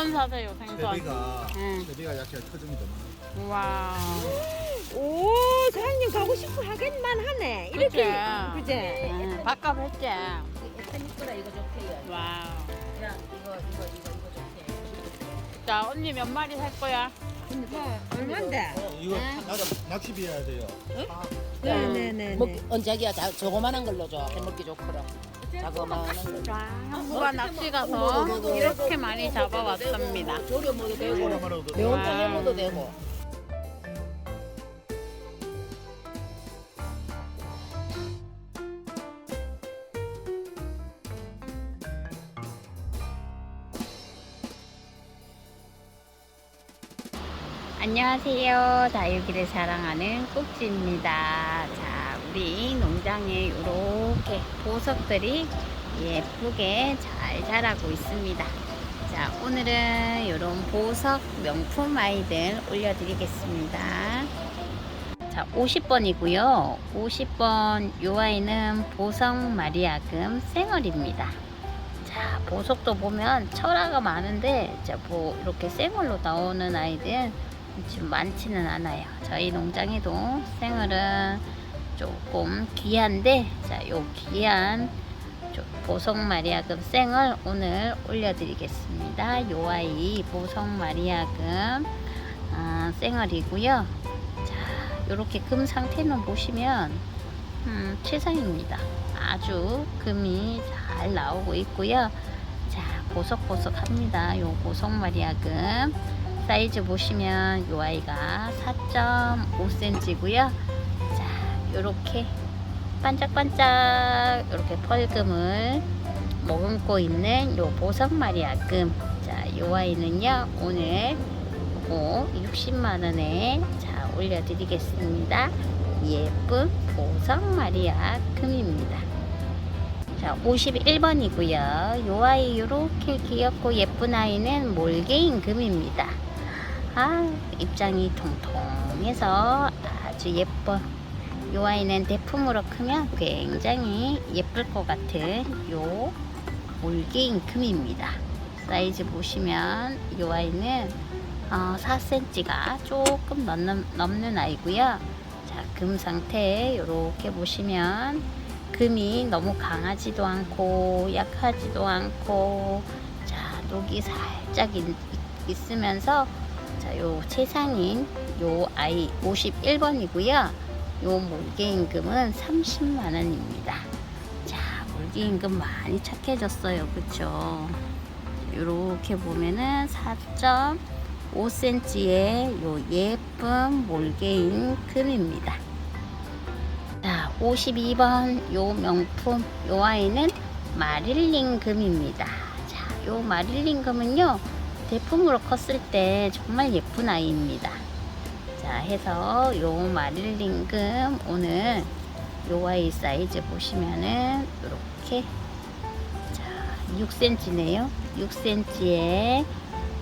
생선 사세요, 생선. 대비가 응. 대비가 약해 많아. 와. 오 사장님 가고 싶어 하겠만 하네. 이렇게 그치? 그제. 응, 바깥 했지. 에스니꾸라 이거 좋대요. 와. 야 이거 이거 이거 이거 좋대. 자, 언니 몇 마리 살 거야? 뭐 얼마인데? 어, 이거 응. 나도 낚시 비해야 돼요. 네네네. 먹 언자기야 자 조그만한 걸로 줘. 해먹기 좋거라. 자그마한 한국아 낚시 가서 이렇게 많이 잡아왔습니다. 조려 먹어도 되고 조그만하고도 매운탕 와. 해먹어도 되고. 안녕하세요. 자유기를 사랑하는 꼭지입니다. 자, 우리 농장에 이렇게 보석들이 예쁘게 잘 자라고 있습니다. 자, 오늘은 이런 보석 명품 아이들 올려드리겠습니다. 자, 50번이고요. 50번 요 아이는 보석 마리아금 생얼입니다. 자, 보석도 보면 철화가 많은데, 자, 뭐, 이렇게 생얼로 나오는 아이들 지금 많지는 않아요. 저희 농장에도 생얼은 조금 귀한데, 자, 요 귀한 조- 보석 마리아금 생얼 오늘 올려드리겠습니다. 요 아이 보석 마리아금 아, 생얼이고요. 자, 요렇게 금 상태는 보시면 음, 최상입니다. 아주 금이 잘 나오고 있고요. 자, 보석보석합니다. 요 보석 마리아금 사이즈 보시면 요 아이가 4.5cm고요. 자, 요렇게 반짝반짝 이렇게 펄금을 머금고 있는 요 보석 마리아금. 자, 요 아이는요 오늘 요거 60만 원에 자 올려드리겠습니다. 예쁜 보석 마리아 금입니다. 자, 51번이고요. 요 아이 요렇게 귀엽고 예쁜 아이는 몰개인 금입니다. 아, 입장이 통통해서 아주 예뻐. 요 아이는 대품으로 크면 굉장히 예쁠 것 같은 요 금입니다. 사이즈 보시면 요 아이는 어, 4cm가 조금 넘는, 넘는 아이고요. 자, 금 상태 이렇게 보시면 금이 너무 강하지도 않고 약하지도 않고 자, 녹이 살짝 있, 있으면서 자, 요 최상인 요 아이 51번이고요. 요 몰개임금은 30만 원입니다. 자, 몰개임금 많이 착해졌어요. 그쵸? 요렇게 보면은 4.5cm의 요 예쁜 몰개인 금입니다. 자, 52번 요 명품 요 아이는 마릴린 금입니다. 자, 요 마릴린 금은요 대품으로 컸을 때 정말 예쁜 아이입니다. 자, 해서 요 마릴린 금 오늘 요 아이 사이즈 보시면은 이렇게 자, 6cm네요. 6cm의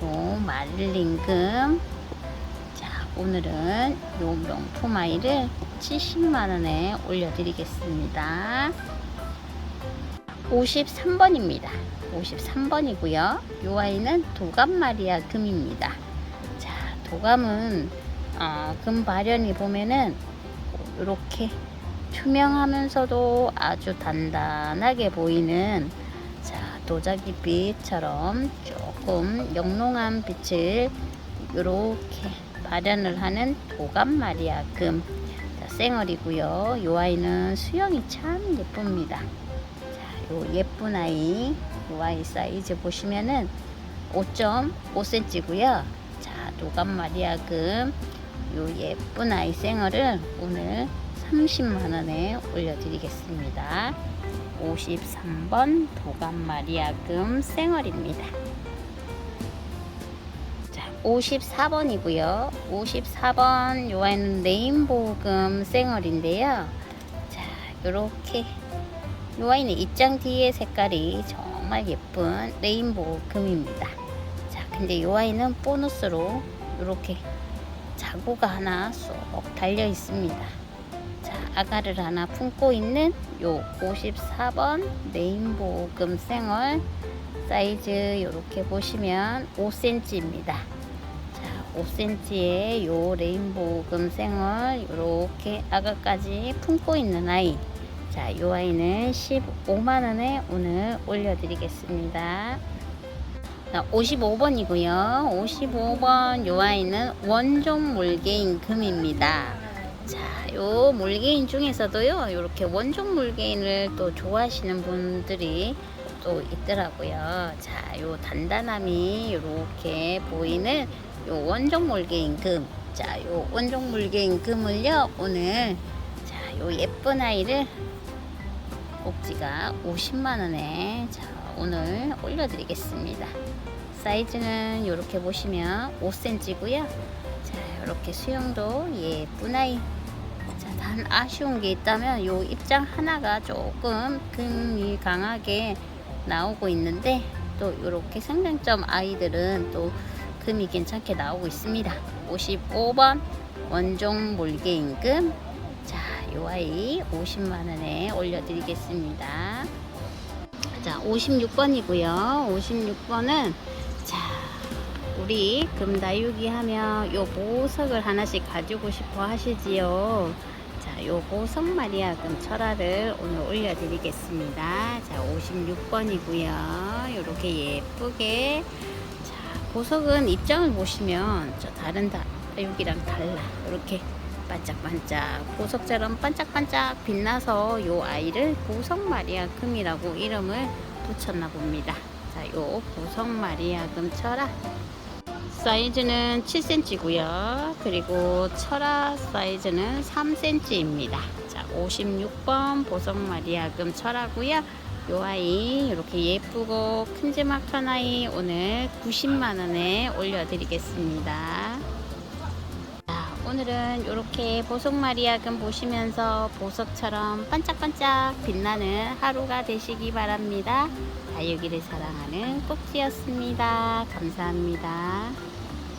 요 마릴린 금 자, 오늘은 요 명품 아이를 70만원에 올려드리겠습니다. 53번입니다. 53번이고요. 요 아이는 도감마리아 금입니다. 자, 도감은 어, 금 발현이 보면은 이렇게 투명하면서도 아주 단단하게 보이는 자, 도자기 빛처럼 조금 영롱한 빛을 이렇게 발현을 하는 도감마리아 금 자, 생얼이고요. 요 아이는 수영이 참 예쁩니다. 자, 요 예쁜 아이, 요 아이 사이즈 보시면은 5.5cm고요. 자, 도감마리아 금, 요 예쁜 아이 생얼을 오늘 30만 원에 올려드리겠습니다. 53번 도감마리아금 생얼입니다. 자, 54번이고요. 54번 요 아이는 레인보우금 생얼인데요. 자, 요렇게 요 아이는 입장 뒤에 색깔이 정말 예쁜 레인보우 금입니다. 자, 근데 요 아이는 보너스로 이렇게 자구가 하나 쏙 달려 있습니다. 자, 아가를 하나 품고 있는 요 54번 레인보우 금 생얼 사이즈 이렇게 보시면 5cm입니다. 자, 5cm의 요 레인보우 금생을 이렇게 아가까지 품고 있는 아이. 자, 요 아이는 15만 원에 오늘 올려드리겠습니다. 55번이고요. 55번 요 아이는 원종 물개인 금입니다. 자, 요 물개인 중에서도요. 이렇게 원종 물개인을 또 좋아하시는 분들이 또 있더라고요. 자, 요 단단함이 이렇게 보이는 요 원종 물개인 금. 자, 요 원종 물개인 금을요. 오늘 자, 요 예쁜 아이를 꼭지가 50만 원에 자, 오늘 올려드리겠습니다. 사이즈는 이렇게 보시면 5cm고요. 자, 이렇게 수영도 예쁜 아이. 자, 단 아쉬운 게 있다면 요 입장 하나가 조금 금이 강하게 나오고 있는데 또 이렇게 상장점 아이들은 또 금이 괜찮게 나오고 있습니다. 55번 원종 몰개 임금 자, 요 아이 50만 원에 올려드리겠습니다. 자, 56번이고요. 56번은 자, 우리 금다육이 하면 요 보석을 하나씩 가지고 싶어 하시지요. 자, 요 보석 마리아 금 철화를 오늘 올려드리겠습니다. 자, 56번이고요. 요렇게 예쁘게 자, 보석은 입장을 보시면 저 다른 다육이랑 달라. 이렇게 반짝반짝 보석처럼 반짝반짝 빛나서 요 아이를 보석 마리아 금이라고 이름을 붙였나 봅니다. 자, 요 보석 마리아 금 철화 사이즈는 7cm고요. 그리고 철화 사이즈는 3cm입니다. 자, 56번 보석 마리아 금 철화고요. 요 아이 이렇게 예쁘고 큼지막한 아이 오늘 90만 원에 올려드리겠습니다. 자, 오늘은 이렇게 보석 마리아금 보시면서 보석처럼 반짝반짝 빛나는 하루가 되시기 바랍니다. 다육이를 사랑하는 꼭지였습니다. 감사합니다.